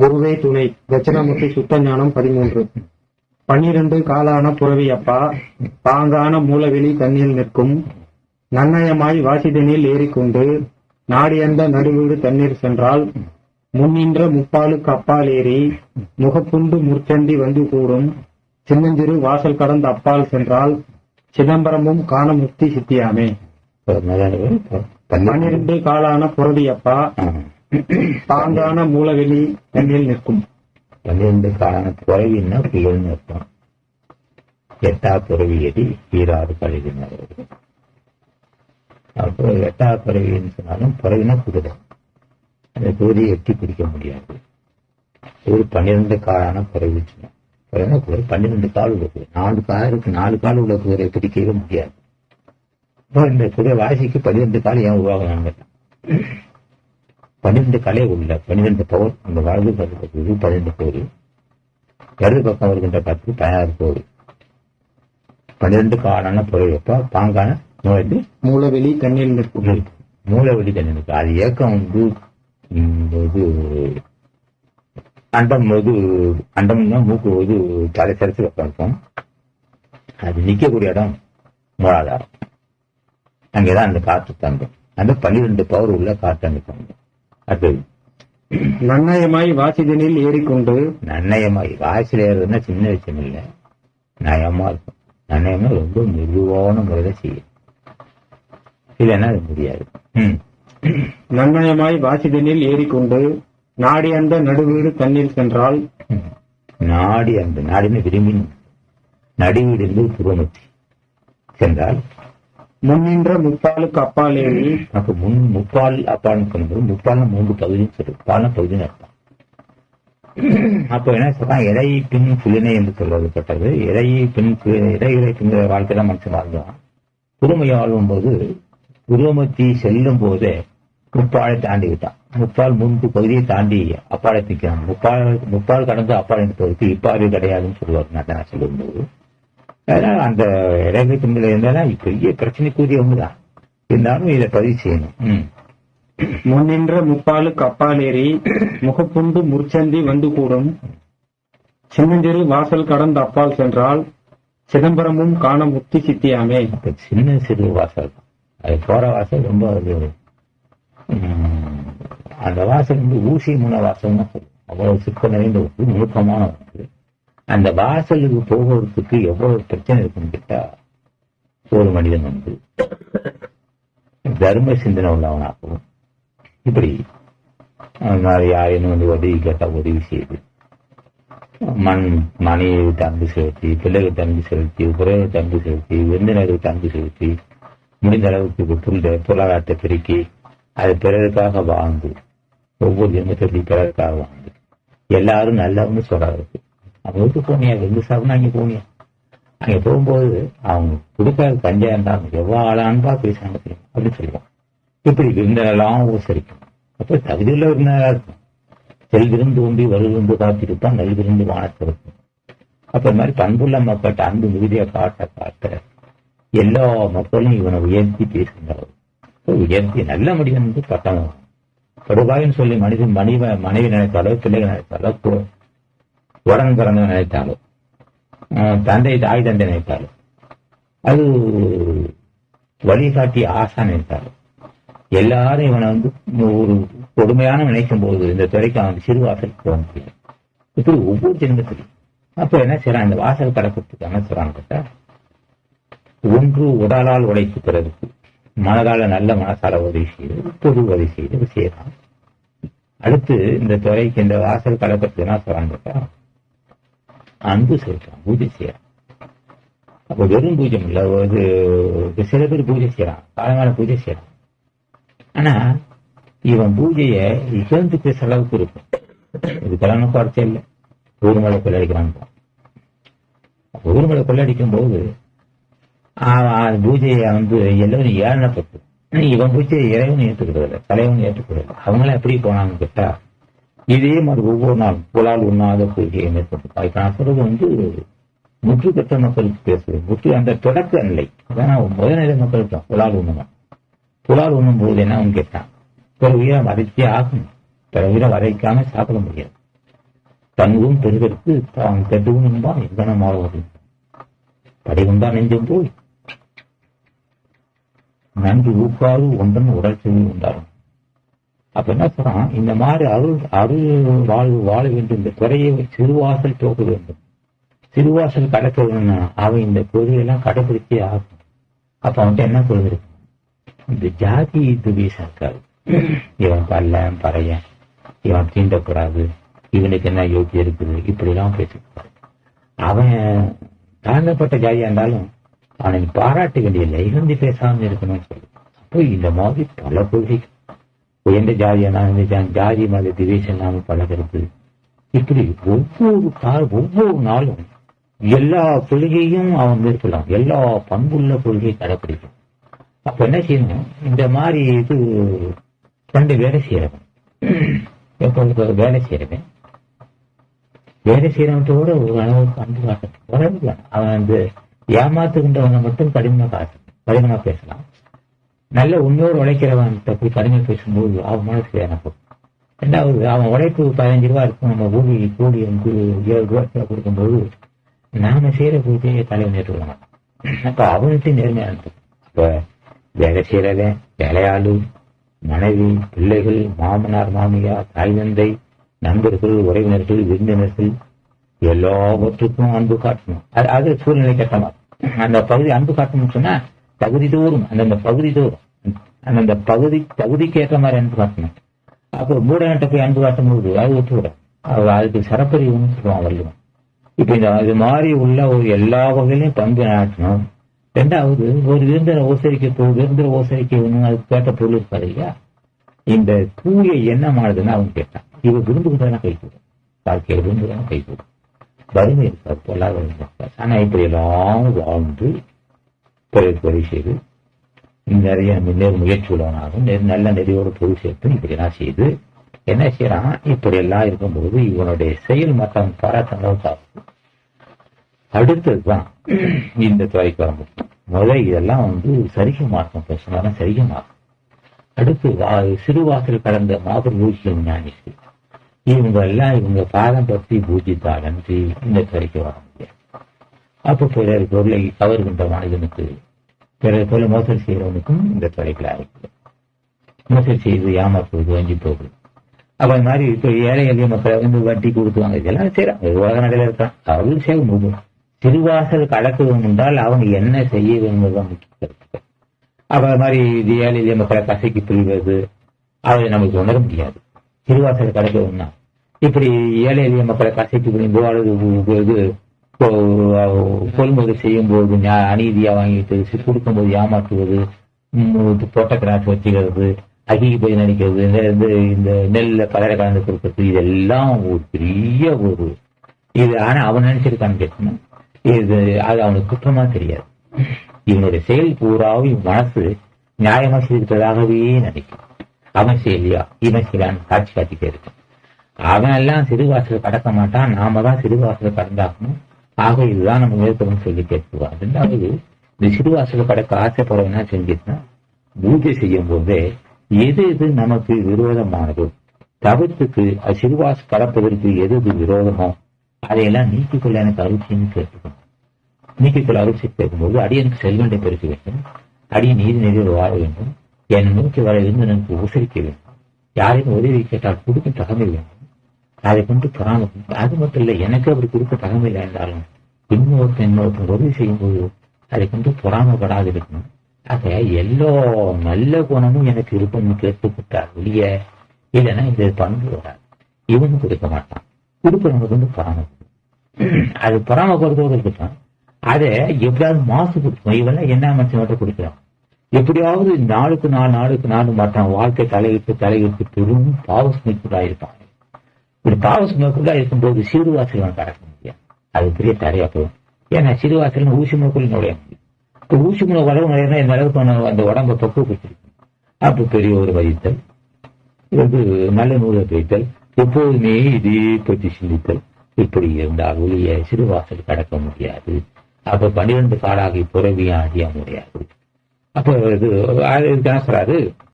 குருவே துணை. தட்சிணாமூர்த்தி சுத்த ஞானம் பதிமூன்று. பன்னிரண்டு காலான புறவி அப்பா பாங்கான மூலவெளி தண்ணீர் நிற்கும். நன்னயமாய் வாசிதனில் ஏறிக்கொண்டு நாடியந்த நடுவீடு தண்ணீர் சென்றால் முன்னின்ற முப்பாலுக்கு அப்பால் ஏறி முகப்புண்டு முற்சந்தி வந்து கூடும். சின்னஞ்சிறு வாசல் கடந்த அப்பால் சென்றால் சிதம்பரமும் காண முக்தி சித்தியாமே பன்னிரண்டு காலான ஆ. பாங்கான மூலவெளி தண்ணீர் நிற்கும். பன்னிரண்டு காலான புறவின்னா புயல்னு அர்த்தம் எட்டா புறவி எடி ஈராறு கழுவினர் அப்போ எட்டா புறவின்னு சொன்னாலும் புறவினா குதிரை. அந்த குதிரையை எட்டி பிடிக்க முடியாது. ஒரு பன்னிரண்டு காலான புறவி சொன்னோம் புறவினா குதிரை. பன்னிரண்டு கால் உள்ள குதிரை. நாலு கால் இருக்கு நாலு கால் உள்ள குதிரை பிடிக்கவே முடியாது. குதிரை வாசிக்கு பன்னிரண்டு கால் ஏன் உருவாகுனாங்க பன்னிரண்டு கலை உள்ள பன்னிரண்டு பவர் அந்த வலது பக்கத்துக்கு பன்னிரண்டு பவர் இடது பக்கம் வருகின்ற பத்து பதினாறு பவர் பன்னிரண்டு காலான பொருள் எப்ப? பாங்கான நோய் மூலவெளி தண்ணீர் நிற்கும். மூளை வழி தண்ணனுக்கு அது இயக்கம் வந்து இது அண்டம் போது அண்டம்னா மூக்கு போது தலை சரிச்சு உட்காந்துக்கும் அது நிக்கக்கூடிய இடம் மூலாதாரம். அங்கேதான் அந்த காற்று தங்கும் அந்த பன்னிரெண்டு பவர் உள்ள காற்று அங்க தங்கும் அது நன்னயமாய் வாசிதனில் ஏறிக்கொண்டு நன்னயமாய். வாய்ச்சல் ஏறுறதுன்னா சின்ன விஷயம் இல்லை. நயமா இருக்கும். நன்னயமா ரொம்ப மெதுவான முறையில செய்யும். இல்லைன்னா அது முடியாது. நன்னயமாய் வாசிதனில் ஏறிக்கொண்டு நாடி அந்த நடுவீடு தண்ணீர் சென்றால். நாடி அந்த நாடின விரும்பி நடுவிடிந்து புறமத்தி. சென்றால் முன்னின்ற முப்பாலுக்கு அப்பால். அப்ப முன் முப்பால் அப்பான்னு சொல்லும்போது முப்பால்னா மூன்று பகுதின்னு சொல்லுது பாலம் பகுதின்னு அர்த்தம். அப்ப என்ன சொல்றான் இறை பின் புலினை என்று சொல்லப்பட்டது இறை பின் இறை இறை பின் வாழ்க்கை தான் மனுஷன் வாழ்ந்தான் புதுமை ஆளும் போது புதுமத்தி செல்லும் போதே முப்பாலை தாண்டி விட்டான். முப்பால் மூன்று பகுதியை தாண்டி அப்பாலை நிற்கிறான் முப்பால் முப்பால் கடந்து அப்பாலை நிற்பதற்கு இப்பாறு கிடையாதுன்னு சொல்லுவார். நான் சொல்லும்போது அதனால அந்த இடைமை பின்கள் இருந்தாலும் பெரிய பிரச்சனைக்குரிய ஒண்ணுதான் இருந்தாலும் இதை பதிவு செய்யணும். ம். முன்னின்ற முப்பாலுக்கு அப்பால் ஏறி முகப்புண்டு முற்சந்தி வந்து கூடும் சின்னஞ்சிறு வாசல் கடந்த அப்பால் சென்றால் சிதம்பரமும் காண முக்தி சித்தியாமே. சின்ன சிறு வாசல். தான். அது போற வாசல் ரொம்ப அது அந்த வாசல் வந்து ஊசி முன வாசல் தான் சொல்லுவோம். அவ்வளவு சிக்க நிறைந்த ஒரு நுணுக்கமான வாசல். அந்த வாசலுக்கு போகிறதுக்கு எவ்வளவு பிரச்சனை இருக்குன்னு கேட்டா ஒரு மனிதன் வந்து தர்ம சிந்தனை உள்ளவனாகவும் இப்படி அஹ், யாரேனும் வந்து உதவி கேட்டா உதவி செய்யுது மண் மனைவி தந்து செலுத்தி பிள்ளைகள் தந்து செலுத்தி உறவு தந்து செலுத்தி விருந்தினர்கள் தந்து செலுத்தி முடிந்த அளவுக்கு புரிந்த பொருளாதாரத்தை பெருக்கி அது பிறருக்காக வாழ்ந்து ஒவ்வொரு ஜென்மத்திலையும் பிறருக்காக வாழ்ந்து எல்லாரும் நல்லவங்க சொல்றாரு அவங்களுக்கு போனியா? ரெண்டு சாப்பிடும் அங்கே போனியா? அங்க போகும்போது அவங்க கொடுக்காத கஞ்சா இருந்தாங்க எவ்வளோ ஆளான்பா பேசுறாங்க தெரியுமா? அப்படின்னு சொல்லுவான். இப்படி விருந்தெல்லாம் உபசரிக்கும். அப்ப தகுதியுள்ள விருந்தினரா இருக்கும். செல்விருந்து ஒன்றி வருவிருந்து காத்திருப்பான் நல்விருந்து வானத்திருக்கும் அப்ப இந்த மாதிரி பண்புள்ள மக்கள்கிட்ட அன்பு மிகுதியை காட்ட காட்ட எல்லா மக்களும் இவனை உயர்த்தி பேசுகிறார் உயர்த்தி நல்ல மனிதன் வந்து பட்டம் படுபாயின்னு சொல்லி மனிதன் மனைவி மனைவி நினைத்தாலோ பிள்ளைகள் நினைத்தாலோ கு- உடன் பிறந்தவன் நினைத்தாலோ ஆஹ் தந்தை தாய் தந்தை நினைத்தாலோ அது வழிகாட்டி ஆசா நினைத்தாலோ எல்லாரும் இவனை வந்து ஒரு கொடுமையான நினைக்கும் போது இந்த துறைக்கு அவன் சிறு வாசலுக்கு போக முடியும் இப்படி ஒவ்வொரு ஜென்மத்திலும் அப்ப என்ன செய்யறான் இந்த வாசல் கடக்கிறதுக்கு என்ன செய்றான்னு கேட்டா ஒன்று உடலால் உடைத்து பிறகு மனதால நல்ல மனசால உதவி செய்து பொது உதவி செய்து செய்யறான் அடுத்து இந்த துறைக்கு இந்த வாசல் கடக்கிறதுக்கு என்ன சொல்றான்னு கேட்டா அன்பு செய்யறான் பூஜை செய்யறான் அப்ப வெறும் பூஜை இல்ல ஒரு சில பேர் பூஜை செய்யறான் காலங்கால பூஜை செய்யறான் ஆனா இவன் பூஜைய இழந்து பேசுற அளவுக்கு இருக்கும். இதுக்கெல்லாம் குறைச்சே இல்லை ஊர்மலை கொள்ளடிக்கிறான் ஊர்மலை கொள்ளடிக்கும் போது ஆஹ் பூஜையை வந்து எல்லாரும் ஏழனப்பட்டு இவன் பூஜையை இறைவன் ஏற்றுக்கிறது இல்லை தலைவன் ஏற்றுக்கிறது அவங்களாம் எப்படி போனாங்க கேட்டா இதே மாதிரி ஒவ்வொரு நாள் புலால் உண்ணாத கொள்கையை மேற்கொண்டு இப்ப நான் சொல்றது வந்து முற்று பெற்ற மக்களுக்கு பேசுது. முற்று அந்த தொடக்க நிலை. அதான் முதல்நிலை மக்களுக்கு தான். புலால் உண்ணுவான் புலால் உண்ணும் போது என்ன கேட்டான்? பிற உயிரை வதைச்சே ஆகும். பிற உயிரை வதைக்காம சாப்பிட முடியாது. தங்கும் பெருதற்கு தான் கெடுவும் என்பான் எங்கனமாவது படைகுண்டா நெஞ்சும் போய்? நன்கு ஊக்காது ஒன்றன் உடல் செய்தி உண்டாகும். அப்ப என்ன சொல்றான் இந்த மாதிரி அருள் அருள் வாழ்வு வாழ வேண்டும். இந்த துறையை சிறுவாசல் தோக்க வேண்டும். சிறுவாசல் கடக்க வேணும்னா அவன் இந்த பொருளெல்லாம் கடைபிடிச்சே ஆகும் அப்ப அவன்கிட்ட என்ன சொல்றது இந்த ஜாதி துவேஷம் இருக்காது இவன் பல்லன் பறையன். இவன் தீண்டக்கூடாது. இவனுக்கு என்ன யோக்கியம் இருக்குது? இப்படி எல்லாம் பேசக்கூடாது அவன் தாழ்ந்தப்பட்ட ஜாதியா இருந்தாலும் அவனை பாராட்ட வேண்டியதில்லை. இகழ்ந்து பேசாம இருக்கணும்னு சொல்லி. அப்போ இந்த மாதிரி பல கொள்கைகள் உயர்ந்த ஜாதியா இந்த ஜா- ஜாதி மத திவேசம் நாம பழகிறது. இப்படி ஒவ்வொரு கால ஒவ்வொரு நாளும் எல்லா கொள்கையும் அவன் இருக்கலாம் எல்லா பண்புள்ள கொள்கையை கடைப்பிடிக்கும் அப்ப என்ன செய்யணும்? இந்த மாதிரி இது ரெண்டு வேலை செய்யறவன். எப்போ வேலை செய்யறவன்? வேலை செய்யறவன்ட்டோட ஒரு அளவுக்கு அன்பு காட்டணும். அவன் வந்து ஏமாத்துகின்றவனை மட்டும் கடினமா காட்டணும். கடினமா பேசலாம். நல்ல உண்மையோடு உழைக்கிறவன் போய் கடினமா பேசும்போது அவன் மனசு எனக்கு ரெண்டாவது அவன் உழைப்பு பதினஞ்சு ரூபா இருக்கும் நம்ம ஊதி கூலி இருபது ஏழு ரூபாய் கொடுக்கும்போது நாம செய்யற பூஜையை தலைவன் மாட்டோம் அப்ப அவனுக்கு நேர்மையா இருக்கும் அப்ப வேலை செய்யறவன் வேலையாளு மனைவி பிள்ளைகள் மாமனார் மாமியார் தாய் தந்தை நண்பர்கள் உறவினர்கள் விருந்தினர்கள் எல்லாவற்றுக்கும் அன்பு காட்டணும். அது அது சூழ்நிலை கட்டமா அந்த பகுதி அன்பு காட்டணும்னு சொன்னா தகுதி தோறும் அந்தந்த பகுதி தோறும் அந்தந்த பகுதி தகுதிக்கு ஏற்ற மாதிரி அன்பு காட்டணும். அப்போ மூடகிட்ட போய் அன்பு காட்டும் போது அது ஒத்துவிடும் அது அதுக்கு சரப்பறிவுன்னு சொல்லுவான் வள்ளுவன். இப்ப இந்த இது மாதிரி உள்ள ஒரு எல்லா வகையிலையும் பங்கு நாட்டணும். ரெண்டாவது ஒரு விருந்தரை ஓசரிக்க போ- விருந்தின ஓசரிக்க ஒண்ணு அதுக்கு கேட்ட பொருள் இருக்காது இல்லையா? இந்த தூய எண்ணமானதுன்னு அவன் கேட்டான். இவன் விரும்புகிறதான கை கூடும். வாழ்க்கையை விரும்புகிறதான கை கூடும். வறுமை இருக்காது பொல்லாத இருக்காது. ஆனா இப்படி எல்லாம் வாழ்ந்து பிறகு பதிவு செய்து நிறைய நேர் முயற்சி உள்ளவனாகவும் நல்ல நெறியோடு பொது சேர்த்து இப்படி என்ன செய்து என்ன செய்யறான் இப்படி எல்லாம் இருக்கும்போது இவனுடைய செயல் மற்றவன் பாராட்டங்களும் அடுத்ததுதான் இந்த துறைக்கு வர முடியும். முதல் இதெல்லாம் வந்து சரிக மார்க்கம் பேசினாலும் சரிக மார்க்கம். அடுத்து வா- சிறுவாசல் கடந்த மாதிரி பூஜ்யம் ஞானிகள். இவங்க எல்லாம் இவங்க பாதம் பற்றி பூஜித்தால் இந்த துறைக்கு வர அப்போ பிறர் பொருளை கவர்கின்ற மனிதனுக்கு பிறர் பொருள் மோசடி செய்கிறவனுக்கும் இந்த தொலைகளாக இருக்கு மோசடி செய்து ஏமாற்றுவது வஞ்சி போகுது. அப்ப மாதிரி இப்போ ஏழை எளிய மக்களை வந்து வட்டி கொடுத்துவாங்க இதெல்லாம் செய்யறாங்க உலக நடையில இருக்கான். அவர்கள் செய்ய முடியும் திருவாசல் கடக்குவன் என்றால் அவங்க என்ன செய்ய வேண்டும் முக்கிய கருத்து. அப்ப அது மாதிரி இது ஏழை எளிய மக்களை கசைக்கு பிரிவது அதை நமக்கு உணர முடியாது. திருவாசல் கடக்கணும்னா இப்படி ஏழை எளிய மக்களை கசைக்கு பிரிந்தோ அல்லது இது கொள்முதல் செய்யும் போது அநீதியா வாங்கிட்டு கொடுக்கும் போது ஏமாற்றுவது ம், கிராஸ் வச்சுக்கிறது அகிக்கு போய் நடிக்கிறது இந்த இந்த- நெல்ல பலரை கலந்து கொடுக்கறது இதெல்லாம் ஒரு பெரிய ஒரு இது. ஆனா அவன் நினைச்சிருக்கான்னு கேட்கணும் இது அது அவனுக்கு குற்றமா தெரியாது. இவனுடைய செயல் பூராவும் மனசு நியாயமா செய்திருக்கிறதாகவே நினைக்கும் அவன் செய்யலையா இவன் செய்யலான்னு காட்சி காட்டிட்டே இருக்கும் அவன் எல்லாம் சிறுவாசல் கடக்க மாட்டான். நாம தான் சிறுவாசல் கடந்தாகணும். ஆக இதுதான் நம்ம மேற்கொள்ளும் சொல்லி கேட்குவோம் ரெண்டாவது இந்த சிறுவாசல கடக்க ஆசைப்பட என்ன செஞ்சுட்டுனா பூஜை செய்யும் போதே எது எது நமக்கு விரோதமானது தவிர்த்துக்கு அது கடப்பதற்கு எது எது விரோதமோ அதையெல்லாம் நீக்கிக்கொள்ள எனக்கு அருட்சின்னு கேட்டுக்கணும் நீக்கிக்கொள்ள அருட்சி கேட்கும்போது அடியனுக்கு செல்வண்டை பெருக்க வேண்டும். அடிய நீர் நெறியோடு வாழ வேண்டும். என் நோக்கி வர இருந்து எனக்கு உசரிக்க வேண்டும். யாரையும் உதவி கேட்டால் கொடுக்கும் தகமை வேண்டும். அதை கொண்டு பராமரிக்கணும் அது மட்டும் இல்லை எனக்கு அப்படி கொடுக்க தகவல் இல்லை என்றாலும் இன்னொருத்தன் இன்னொருத்தன் உதவி செய்யும்போது அதை கொண்டு பொறாமப்படாது இருக்கணும் ஆக எல்லா நல்ல குணமும் எனக்கு இருக்கும்னு கேட்டுக்கிட்டார் ஒழிய இல்லைன்னா இந்த பண்பு வராது. இவனும் கொடுக்க மாட்டான். கொடுக்கிறவங்க வந்து பராமரிக்கணும் அது பராமரிக்கிறதோடு இருக்கட்டும். அதை எப்படியாவது மாசு கொடுக்கும் இவெல்லாம் என்ன மனுஷன் மட்டும் கொடுக்கிறான்? எப்படியாவது நாளுக்கு நாள் நாளுக்கு நாள் மாட்டான். வாழ்க்கை தலையிட்டு தலையிட்டு பெரும் பாவசுமைக்குள்ளா இருப்பான் இப்படி பாவசுமைக்குள்ளா இருக்கும்போது சிறுவாசல் கடக்க முடியாது. அது பெரிய தடையா போகும். ஏன்னா சிறுவாசல் ஊசி முகக்குள் நுழைய முடியும். இப்போ ஊசி முனை உடம்பு நுழையினா இந்த அளவுக்கு அந்த உடம்பை பக்குவப்படுத்திருக்கும் அப்போ பெரிய ஒரு வகித்தல் இது நல்ல நூலை வைத்தல் எப்போதுமே இதே பற்றி சிந்தித்தல். இப்படி இருந்தால் ஒளிய சிறுவாசல் கடக்க முடியாது. அப்ப பன்னிரண்டு காலாகி புறவியும் அழிய முடியாது. அப்போ இது சொல்றாரு?